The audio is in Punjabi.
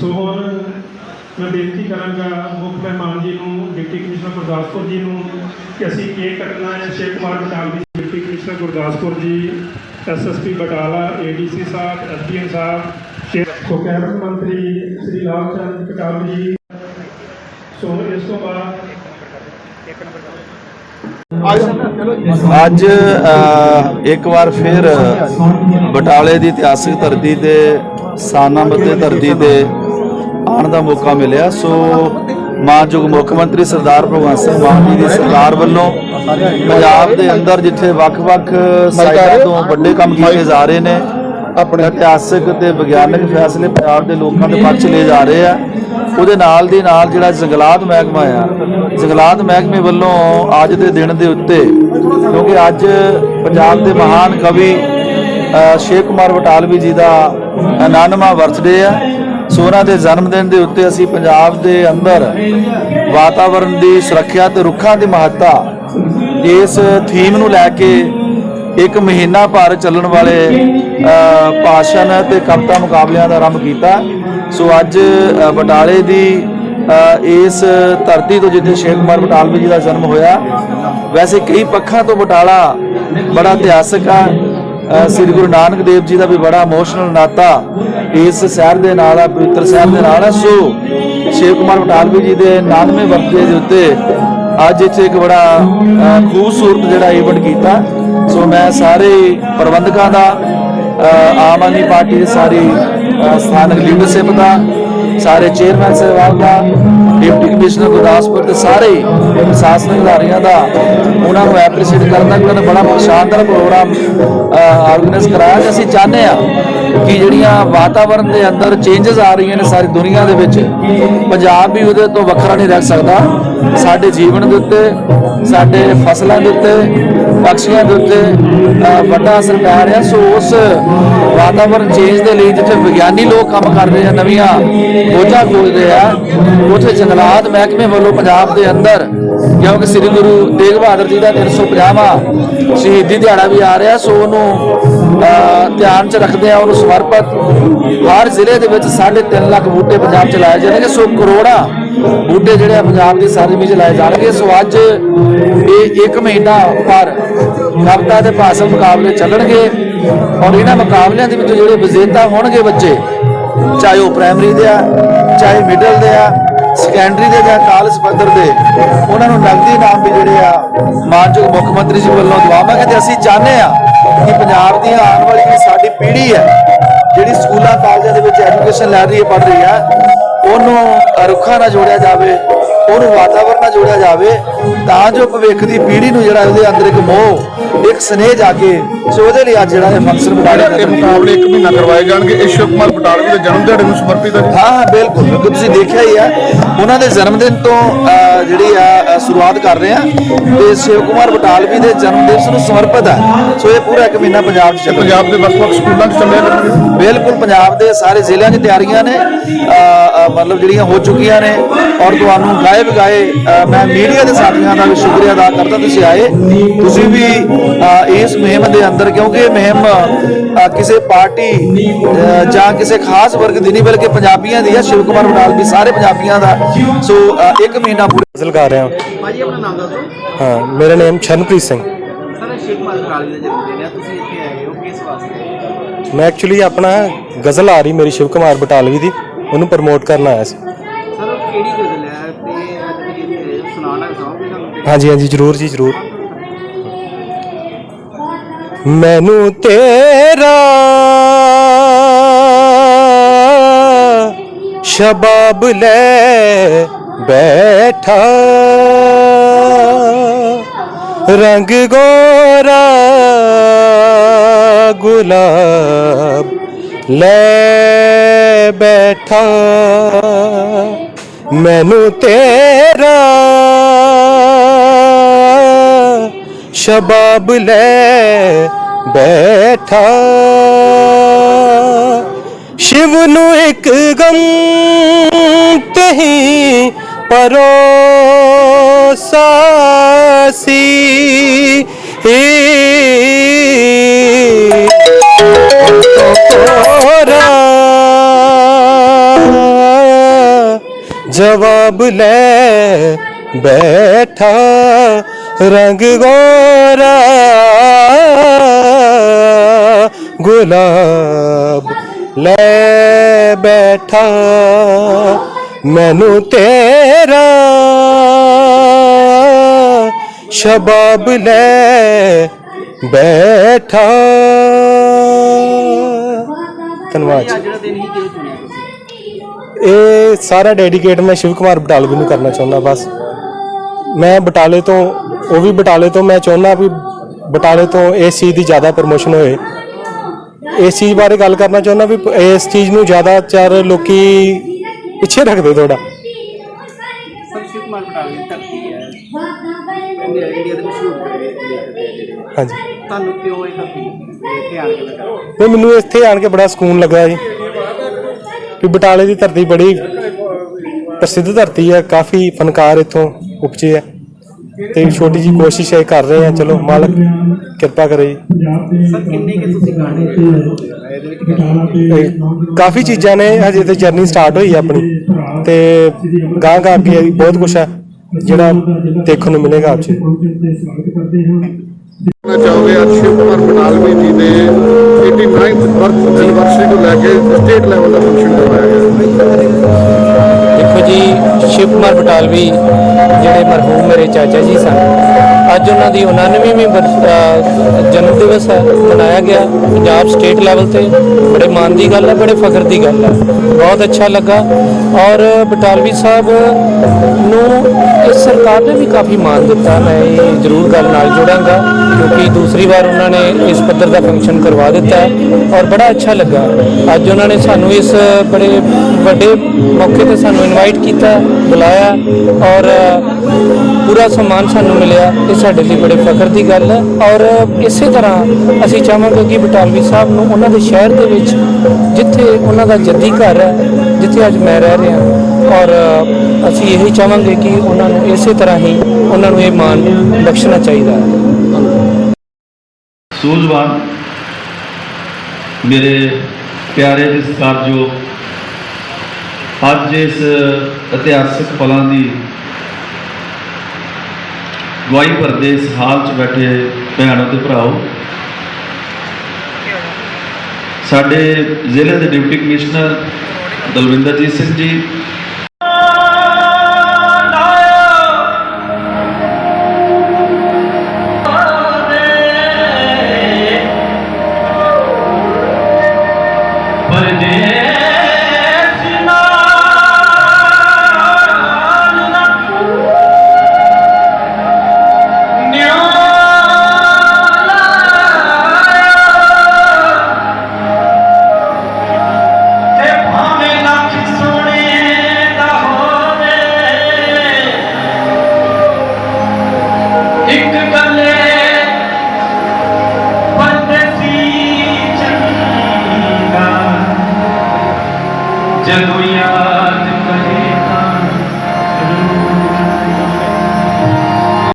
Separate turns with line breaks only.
ਸੋ ਹੁਣ ਮੈਂ ਬੇਨਤੀ ਕਰਾਂਗਾ ਮੁੱਖ ਮਹਿਮਾਨ ਜੀ ਨੂੰ, ਡਿਪਟੀ ਕਮਿਸ਼ਨਰ ਗੁਰਦਾਸਪੁਰ ਜੀ ਨੂੰ, ਕਿ ਅਸੀਂ ਕੇਕ ਕੱਟਣਾ ਹੈ ਸ਼ੇਖ ਕੁਮਾਰ ਬਟਾਲ ਜੀ deputy commissioner Gurdaspur ji SSP Batala ADC ਸਾਹਿਬ ਐਸਡੀਐਮ ਸਾਹਿਬ ਸੋ ਕੈਬਨਿਟ ਮੰਤਰੀ ਸ੍ਰੀ ਲਾਲ ਚੰਦ ਕਟਾਲ ਜੀ। ਸੋ ਇਸ ਤੋਂ ਬਾਅਦ
ਅੱਜ ਇੱਕ ਵਾਰ ਫਿਰ ਬਟਾਲੇ ਦੀ ਇਤਿਹਾਸਿਕ ਧਰਤੀ ਤੇ ਸਾਨਾਮਤ ਦੀ ਧਰਤੀ ਤੇ ਆਉਣ ਦਾ ਮੌਕਾ ਮਿਲਿਆ। ਸੋ ਮਾਨਯੋਗ ਮੁੱਖ ਮੰਤਰੀ ਸਰਦਾਰ ਭਗਵੰਤ ਸਿੰਘ ਮਾਨ ਜੀ ਦੀ ਸਰਕਾਰ ਵੱਲੋਂ ਪੰਜਾਬ ਦੇ ਅੰਦਰ ਜਿੱਥੇ ਵੱਖ-ਵੱਖ ਸਾਈਡਾਂ ਤੋਂ ਵੱਡੇ ਕੰਮ ਕੀਤੇ ਜਾ ਰਹੇ ਨੇ ਆਪਣੇ ਇਤਿਹਾਸਿਕ ਤੇ ਵਿਗਿਆਨਕ ਫੈਸਲੇ ਪੰਜਾਬ ਦੇ ਲੋਕਾਂ ਦੇ ਪੱਖ ਲਏ ਜਾ ਰਹੇ ਆ। ਉਹਦੇ ਨਾਲ ਦੀ ਨਾਲ ਜਿਹੜਾ ਜੰਗਲਾਤ ਮਹਿਕਮਾ ਆ ਜੰਗਲਾਤ ਮਹਿਕਮੇ ਵੱਲੋਂ ਅੱਜ ਦੇ ਦਿਨ ਦੇ ਉੱਤੇ ਕਿਉਂਕਿ ਅੱਜ ਪੰਜਾਬ ਦੇ ਮਹਾਨ ਕਵੀ ਸ਼ੇਖ ਕੁਮਾਰ ਬਟਾਲਵੀ ਜੀ ਦਾ 99ਵਾਂ ਬਰਥਡੇ ਆ। ਸੋ ਉਹਨਾਂ ਦੇ ਜਨਮ ਦਿਨ ਦੇ ਉੱਤੇ ਅਸੀਂ ਪੰਜਾਬ ਦੇ ਅੰਦਰ ਵਾਤਾਵਰਣ ਦੀ ਸੁਰੱਖਿਆ ਤੇ ਰੁੱਖਾਂ ਦੀ ਮਹੱਤਤਾ ਇਸ ਥੀਮ ਨੂੰ ਲੈ ਕੇ ਇੱਕ ਮਹੀਨਾ ਭਰ ਚੱਲਣ ਵਾਲੇ ਭਾਸ਼ਣ ਤੇ ਕਵਿਤਾ ਮੁਕਾਬਲਿਆਂ ਦਾ ਆਰੰਭ ਕੀਤਾ। ਸੋ ਅੱਜ ਬਟਾਲੇ ਦੀ ਇਸ ਧਰਤੀ ਤੋਂ ਜਿੱਥੇ ਸ਼ੇਖ ਕੁਮਾਰ ਬਟਾਲਵੀ ਜੀ ਦਾ ਜਨਮ ਹੋਇਆ, ਵੈਸੇ ਕਈ ਪੱਖਾਂ ਤੋਂ ਬਟਾਲਾ ਬੜਾ ਇਤਿਹਾਸਕ ਆ। ਸ੍ਰੀ ਗੁਰੂ ਨਾਨਕ ਦੇਵ ਜੀ ਦਾ ਵੀ ਬੜਾ ਇਮੋਸ਼ਨਲ ਨਾਤਾ ਇਸ ਸ਼ਹਿਰ ਦੇ ਨਾਲ ਆ, ਪਵਿੱਤਰ ਸਾਹਿਬ ਦੇ ਨਾਲ ਆ। ਸੋ ਸ਼ੇਖ ਕੁਮਾਰ ਬਟਾਲਵੀ ਜੀ ਦੇ 99ਵੇਂ ਵਰ੍ਹੇ ਦੇ ਉੱਤੇ ਅੱਜ ਇੱਥੇ ਇੱਕ ਬੜਾ ਖੂਬਸੂਰਤ ਜਿਹੜਾ ਇਵੈਂਟ ਕੀਤਾ। ਸੋ ਮੈਂ ਸਾਰੇ ਪ੍ਰਬੰਧਕਾਂ ਦਾ ਆਮ ਆਦਮੀ ਪਾਰਟੀ ਦੀ ਸਾਰੀ ਸਥਾਨਕ ਲੀਡਰਸ਼ਿਪ ਦਾ, ਸਾਰੇ ਚੇਅਰਮੈਨ ਸਾਹਿਬਾਨ ਦਾ ਡਿਪਟੀ ਕਮਿਸ਼ਨਰ ਗੁਰਦਾਸਪੁਰ ਦੇ ਸਾਰੇ ਹੀ ਪ੍ਰਸ਼ਾਸਨਿਕ ਅਧਿਕਾਰੀਆਂ ਦਾ ਉਹਨਾਂ ਨੂੰ ਐਪਰੀਸ਼ੀਏਟ ਕਰਦਾ ਕਿ ਉਹਨਾਂ ਨੇ ਬੜਾ ਸ਼ਾਨਦਾਰ ਪ੍ਰੋਗਰਾਮ ਆਰਗੇਨਾਈਜ਼ ਕਰਾਇਆ ਤੇ ਅਸੀਂ ਚਾਹੁੰਦੇ ਆ ਕਿ ਜਿਹੜੀਆਂ ਵਾਤਾਵਰਣ ਦੇ ਅੰਦਰ ਚੇਂਜਸ ਆ ਰਹੀਆਂ ਨੇ ਸਾਰੀ ਦੁਨੀਆ ਦੇ ਵਿੱਚ, ਪੰਜਾਬ ਵੀ ਉਹਦੇ ਤੋਂ ਵੱਖਰਾ ਨਹੀਂ ਰਹਿ ਸਕਦਾ। ਸਾਡੇ ਜੀਵਨ ਦੇ ਉੱਤੇ, ਸਾਡੇ ਫਸਲਾਂ ਦੇ ਉੱਤੇ ਪਕਸ਼ੀਆਂ ਦੇ ਉੱਤੇ ਵੱਡਾ ਅਸਰ ਪੈ ਰਿਹਾ ਸੋ ਉਸ ਵਾਤਾਵਰਣ ਚੇਂਜ ਦੇ ਲਈ ਜਿੱਥੇ ਵਿਗਿਆਨੀ ਲੋਕ ਕੰਮ ਕਰ ਰਹੇ ਆ ਨਵੀਆਂ ਖੋਜਾਂ ਰਹੇ ਆ, ਉੱਥੇ ਜੰਗਲਾਤ ਮਹਿਕਮੇ ਵੱਲੋਂ ਪੰਜਾਬ ਦੇ ਅੰਦਰ ਕਿਉਂਕਿ ਸ੍ਰੀ ਗੁਰੂ ਤੇਗ ਬਹਾਦਰ ਜੀ ਦਾ 350ਵਾਂ ਸ਼ਹੀਦੀ ਦਿਹਾੜਾ ਵੀ ਆ ਰਿਹਾ, ਸੋ ਉਹਨੂੰ ਧਿਆਨ ਚ ਰੱਖਦੇ ਆ, ਉਹਨੂੰ ਸਮਰਪਿਤ ਹਰ ਜ਼ਿਲ੍ਹੇ ਦੇ ਵਿੱਚ 3.5 ਲੱਖ ਬੂਟੇ ਪੰਜਾਬ ਚ ਲਾਏ ਜਾਣਗੇ। ਸੋ ਕਰੋੜਾਂ ਬੂਟੇ ਜਿਹੜੇ ਆ ਪੰਜਾਬ ਦੀ ਸਰਜ਼ਮੀਨ ਚ ਲਾਏ ਜਾਣਗੇ। ਸੋ ਅੱਜ ਇਹ ਇੱਕ ਮਹੀਨਾ ਪਰ ਕਵਿਤਾ ਦੇ ਭਾਸ਼ਣ ਮੁਕਾਬਲੇ ਚੱਲਣਗੇ ਔਰ ਇਹਨਾਂ ਮੁਕਾਬਲਿਆਂ ਦੇ ਵਿੱਚ ਜਿਹੜੇ ਵਿਜੇਤਾ ਹੋਣਗੇ ਬੱਚੇ, ਚਾਹੇ ਉਹ ਪ੍ਰਾਇਮਰੀ ਦੇ ਆ, ਚਾਹੇ ਮਿਡਲ ਦੇ ਆ ਸੈਕੰਡਰੀ ਦੇ ਜਾਂ ਕਾਲਜ ਪੱਧਰ ਦੇ, ਉਹਨਾਂ ਨੂੰ ਨਗਦੀ ਇਨਾਮ ਵੀ ਜਿਹੜੇ ਆ, ਮਾਨਯੋਗ ਮੁੱਖ ਮੰਤਰੀ ਜੀ ਵੱਲੋਂ ਦਵਾਵਾਂਗੇ ਤੇ ਅਸੀਂ ਚਾਹੁੰਦੇ ਆ ਕਿ ਪੰਜਾਬ ਦੀ ਆਉਣ ਵਾਲੀ ਜਿਹੜੀ ਸਾਡੀ ਪੀੜ੍ਹੀ ਹੈ, ਜਿਹੜੀ ਸਕੂਲਾਂ, ਕਾਲਜਾਂ ਦੇ ਵਿੱਚ ਐਜੂਕੇਸ਼ਨ ਲੈ ਰਹੀ ਹੈ, ਪੜ੍ਹ ਰਹੀ ਹੈ, ਉਹਨੂੰ ਰੁੱਖਾਂ ਨਾਲ ਜੋੜਿਆ ਜਾਵੇ, ਉਹਨੂੰ ਵਾਤਾਵਰਣ ਨਾਲ ਜੋੜਿਆ ਜਾਵੇ, ਤਾਂ ਜੋ ਭਵਿੱਖ ਦੀ ਪੀੜ੍ਹੀ ਨੂੰ ਜਿਹੜਾ ਉਹਦੇ ਅੰਦਰ ਇੱਕ ਮੋਹ ਇੱਕ ਸਨੇਹ ਜਾਗੇ ਸੋ ਉਹਦੇ ਲਈ ਅੱਜ ਜਿਹੜਾ ਇਹ ਫੰਕਸ਼ਨ ਬਣਾਇਆ
ਇਹ ਮੁਕਾਬਲੇ ਇੱਕ ਮਹੀਨਾ ਕਰਵਾਏ ਜਾਣਗੇ। ਇਹ ਸ਼ਿਵ ਕੁਮਾਰ ਬਟਾਲਵੀ ਦੇ ਜਨਮ ਦਿਹਾੜੇ ਨੂੰ ਸਮਰਪਿਤ ਹੈ ਜੀ।
ਹਾਂ ਹਾਂ ਬਿਲਕੁਲ ਬਿਲਕੁਲ। ਤੁਸੀਂ ਦੇਖਿਆ ਹੀ ਆ ਉਹਨਾਂ ਦੇ ਜਨਮ ਦਿਨ ਤੋਂ ਜਿਹੜੀ ਆ ਸ਼ੁਰੂਆਤ ਕਰ ਰਹੇ ਆ। ਤੇ ਸ਼ਿਵ ਕੁਮਾਰ ਬਟਾਲਵੀ ਦੇ ਜਨਮ ਦਿਵਸ ਨੂੰ ਸਮਰਪਿਤ ਹੈ ਸੋ ਇਹ ਪੂਰਾ ਇੱਕ ਮਹੀਨਾ ਪੰਜਾਬ 'ਚ
ਪੰਜਾਬ ਦੇ ਵੱਖ-ਵੱਖ ਸਕੂਲਾਂ 'ਚ ਚੱਲਿਆ
ਬਿਲਕੁਲ ਪੰਜਾਬ ਦੇ ਸਾਰੇ ਜ਼ਿਲ੍ਹਿਆਂ 'ਚ ਤਿਆਰੀਆਂ ਨੇ। ਮਤਲਬ ਜਿਹੜੀਆਂ ਹੋ ਚੁੱਕੀਆਂ ਨੇ। ਔਰ ਤੁਹਾਨੂੰ ਗਾਏ ਬਗਾਏ ਅ, ਮੈਂ ਮੀਡੀਆ ਦੇ ਸਾਥੀਆਂ ਦਾ ਵੀ ਸ਼ੁਕਰੀਆ ਅਦਾ ਕਰਦਾ। ਤੁਸੀਂ ਆਏ। ਤੁਸੀਂ ਵੀ ਇਸ ਮੁਹਿੰਮ ਦੇ ਅੰਦਰ ਕਿਉਂਕਿ ਇਹ ਮੁਹਿੰਮ ਕਿਸੇ ਪਾਰਟੀ ਜਾਂ ਕਿਸੇ ਖਾਸ ਵਰਗ ਦੀ ਨਹੀਂ ਬਲਕਿ ਪੰਜਾਬੀਆਂ ਦੀ ਹੈ ਸ਼ਿਵ ਕੁਮਾਰ ਬਟਾਲਵੀ ਸਾਰੇ ਪੰਜਾਬੀਆਂ ਦਾ। ਸੋ ਇੱਕ ਮਹੀਨਾ ਪੂਰਾ
ਗਜ਼ਲ ਗਾ ਰਿਹਾ
ਭਾਜੀ ਆਪਣਾ ਨਾਮ ਦੱਸੋ।
ਹਾਂ ਮੇਰਾ ਨਾਮ ਛਨਪ੍ਰੀਤ ਸਿੰਘ।
ਸਰ ਸ਼ੇਖ ਮਾਲ ਕਾਲਜ ਦਾ ਜਨਮ ਦਿਨ ਹੈ ਤੁਸੀਂ ਇੱਥੇ ਆਏ ਹੋ ਕਿਸ ਵਾਸਤੇ?
ਮੈਂ ਐਕਚੁਅਲੀ ਆਪਣਾ ਗਜ਼ਲ ਆ ਰਹੀ ਮੇਰੀ ਸ਼ਿਵ ਕੁਮਾਰ ਬਟਾਲਵੀ ਦੀ ਉਹਨੂੰ ਪ੍ਰਮੋਟ ਕਰਨ ਆਇਆ ਸੀ।
ਸਰ ਕਿਹੜੀ ਗਜ਼ਲ ਹੈ? ਤੇ ਹੋ, ਸੁਣਾਉਣਾ ਚਾਹੋਗੇ ਸਾਨੂੰ?
ਹਾਂਜੀ ਹਾਂਜੀ ਜਰੂਰ ਜੀ ਜਰੂਰ। ਮੈਨੂੰ ਤੇਰਾ ਸ਼ਬਾਬ ਲੈ ਬੈਠਾ। ਰੰਗ ਗੋਰਾ ਗੁਲਾਬ ਲੈ ਬੈਠਾ। ਮੈਨੂੰ ਤੇਰਾ ਸ਼ਬਾਬ ਲੈ ਬੈਠਾ। ਸ਼ਿਵ ਨੂੰ ਇੱਕ ਗਮ ਤਹੀਂ ਪਰੋਸਾ ਸੀ। ਜਵਾਬ ਲੈ ਬੈਠਾ। ਰੰਗ ਗੋਰਾ, ਗੁਲਾਬ ਲੈ ਬੈਠਾ, ਮੈਨੂੰ ਤੇਰਾ ਸ਼ਬਾਬ ਲੈ ਬੈਠਾ ਧੰਨਵਾਦ ਜੀ। ਇਹ ਸਾਰਾ ਡੈਡੀਕੇਟ ਮੈਂ ਸ਼ਿਵ ਕੁਮਾਰ ਬਟਾਲਵੀ ਨੂੰ ਕਰਨਾ ਚਾਹੁੰਦਾ, ਬਸ ਮੈਂ ਬਟਾਲੇ ਤੋਂ, ਉਹ ਵੀ ਬਟਾਲੇ ਤੋਂ, ਮੈਂ ਚਾਹੁੰਦਾ ਵੀ ਬਟਾਲੇ ਤੋਂ ਇਸ ਚੀਜ਼ ਦੀ ਜ਼ਿਆਦਾ ਪ੍ਰਮੋਸ਼ਨ ਹੋਏ। ਇਸ ਚੀਜ਼ ਬਾਰੇ ਗੱਲ ਕਰਨਾ ਚਾਹੁੰਦਾ ਵੀ ਇਸ ਚੀਜ਼ ਨੂੰ ਜ਼ਿਆਦਾ ਚਾਰ ਲੋਕੀ ਪਿੱਛੇ ਰੱਖਦੇ ਥੋੜਾ
ਸਰ ਕੁਮਾਰ ਬਟਾਲਵੀ ਦੀ ਧਰਤੀ ਹੈ ਇੰਡੀਆ ਇੰਡੀਆ ਦੇ ਮਸ਼ਹੂਰ ਜਿਹੜੇ
ਹਾਂਜੀ।
ਤੁਹਾਨੂੰ ਕਿਉਂ ਇਹ ਧਰਤੀ ਇੱਥੇ ਆਣ ਕੇ ਲੱਗਾ
ਤੇ ਮੈਨੂੰ ਇੱਥੇ ਆਣ ਕੇ ਬੜਾ ਸਕੂਨ ਲੱਗਾ ਜੀ। ਵੀ ਬਟਾਲੇ ਦੀ ਧਰਤੀ ਬੜੀ ਪ੍ਰਸਿੱਧ ਧਰਤੀ ਹੈ, ਕਾਫੀ ਫਨਕਾਰ ਇੱਥੋਂ। ਉਪਜੇ ਹੈ ਤੇ ਛੋਟੀ ਜੀ ਕੋਸ਼ਿਸ਼ ਹੈ ਕਰ ਰਹੇ ਹਾਂ ਚਲੋ ਮਾਲਕ ਕਿਰਪਾ ਕਰੇ ਜੀ।
ਪੰਜਾਬ ਦੇ
ਸਰ ਕਿੰਨੇ ਕਿ ਤੁਸੀਂ ਗਾਣੇ ਇਹਦੇ ਵਿੱਚ ਕਿੰਨੇ
ਤੇ ਕਾਫੀ ਚੀਜ਼ਾਂ ਨੇ। ਹਜੇ ਤੇ ਜਰਨੀ ਸਟਾਰਟ ਹੋਈ ਹੈ ਆਪਣੀ। ਤੇ ਗਾਂ ਗਾਂ ਅੱਗੇ ਬਹੁਤ ਕੁਝ ਹੈ ਜਿਹੜਾ ਦੇਖਣ ਨੂੰ ਮਿਲੇਗਾ ਆਪ ਜੀ
ਮੈਂ ਅੱਜ ਸ਼ਿਵ ਕੁਮਾਰ ਬਟਾਲਵੀ ਜੀ ਦੇ 89th ਬਰਥ ਐਨਵਰਸਰੀ ਨੂੰ ਲੈ ਕੇ ਸਟੇਟ ਲੈਵਲ ਦਾ ਫੰਕਸ਼ਨ ਕਰਵਾਇਆ ਗਿਆ।
ਦੇਖੋ ਜੀ, ਸ਼ਿਵ ਕੁਮਾਰ ਬਟਾਲਵੀ ਜਿਹੜੇ ਮਰਹੂਮ ਮੇਰੇ ਚਾਚਾ ਜੀ ਸਨ। ਅੱਜ ਉਹਨਾਂ ਦੀ 99ਵੀਂ ਜਨਮ ਦਿਵਸ ਹੈ, ਮਨਾਇਆ ਗਿਆ ਪੰਜਾਬ ਸਟੇਟ ਲੈਵਲ ਤੇ। ਬੜੇ ਮਾਣ ਦੀ ਗੱਲ ਹੈ, ਬੜੇ ਫਖਰ ਦੀ ਗੱਲ ਹੈ। ਬਹੁਤ ਅੱਛਾ ਲੱਗਾ। ਔਰ ਬਟਾਲਵੀ ਸਾਹਿਬ ਨੂੰ ਸਰਕਾਰ ਨੇ ਵੀ ਕਾਫੀ ਮਾਣ ਦਿੱਤਾ, ਮੈਂ ਇਹ ਜ਼ਰੂਰ ਗੱਲ ਨਾਲ ਜੁੜਾਂਗਾ, ਕਿਉਂਕਿ ਦੂਸਰੀ ਵਾਰ ਉਹਨਾਂ ਨੇ ਇਸ ਪੱਧਰ ਦਾ ਫੰਕਸ਼ਨ ਕਰਵਾ ਦਿੱਤਾ ਹੈ ਔਰ ਬੜਾ ਅੱਛਾ ਲੱਗਾ। ਅੱਜ ਉਹਨਾਂ ਨੇ ਸਾਨੂੰ ਇਸ ਬੜੇ ਵੱਡੇ ਮੌਕੇ ਤੇ ਸਾਨੂੰ ਇਨਵਾਈਟ ਕੀਤਾ, ਬੁਲਾਇਆ ਔਰ ਪੂਰਾ ਸਨਮਾਨ ਸਾਨੂੰ ਮਿਲਿਆ। ਇਹ ਸਾਡੇ ਲਈ ਬੜੇ ਫਖਰ ਦੀ ਗੱਲ ਹੈ ਔਰ ਇਸੇ ਤਰ੍ਹਾਂ ਅਸੀਂ ਚਾਹਾਂਗੇ ਕਿ ਬਟਾਲਵੀ ਸਾਹਿਬ ਨੂੰ ਉਹਨਾਂ ਦੇ ਸ਼ਹਿਰ ਦੇ ਵਿੱਚ ਜਿੱਥੇ ਉਹਨਾਂ ਦਾ ਜੱਦੀ ਘਰ ਹੈ, ਜਿੱਥੇ ਅੱਜ ਮੈਂ ਰਹਿ ਰਿਹਾ ਔਰ ਅਸੀਂ ਇਹੀ ਚਾਹਾਂਗੇ ਕਿ ਉਹਨਾਂ ਨੂੰ ਇਸੇ ਤਰ੍ਹਾਂ ਹੀ ਉਹਨਾਂ ਨੂੰ ਇਹ ਮਾਣ ਬਖਸ਼ਣਾ ਚਾਹੀਦਾ ਹੈ।
ਸੂਝਵਾਨ ਮੇਰੇ ਪਿਆਰੇ ਦੇ ਸਤਿਕਾਰਯੋਗ ਅੱਜ ਇਸ ਇਤਿਹਾਸਕ ਪਲਾਂ ਦੀ ਗਵਾਹੀ ਭਰਦੇ ਇਸ ਹਾਲ 'ਚ ਬੈਠੇ ਭੈਣੋ ਤੇ ਭਰਾਓ, ਸਾਡੇ ਜ਼ਿਲ੍ਹੇ ਦੇ ਡਿਪਟੀ ਕਮਿਸ਼ਨਰ ਦਲਵਿੰਦਰਜੀਤ ਸਿੰਘ ਜੀ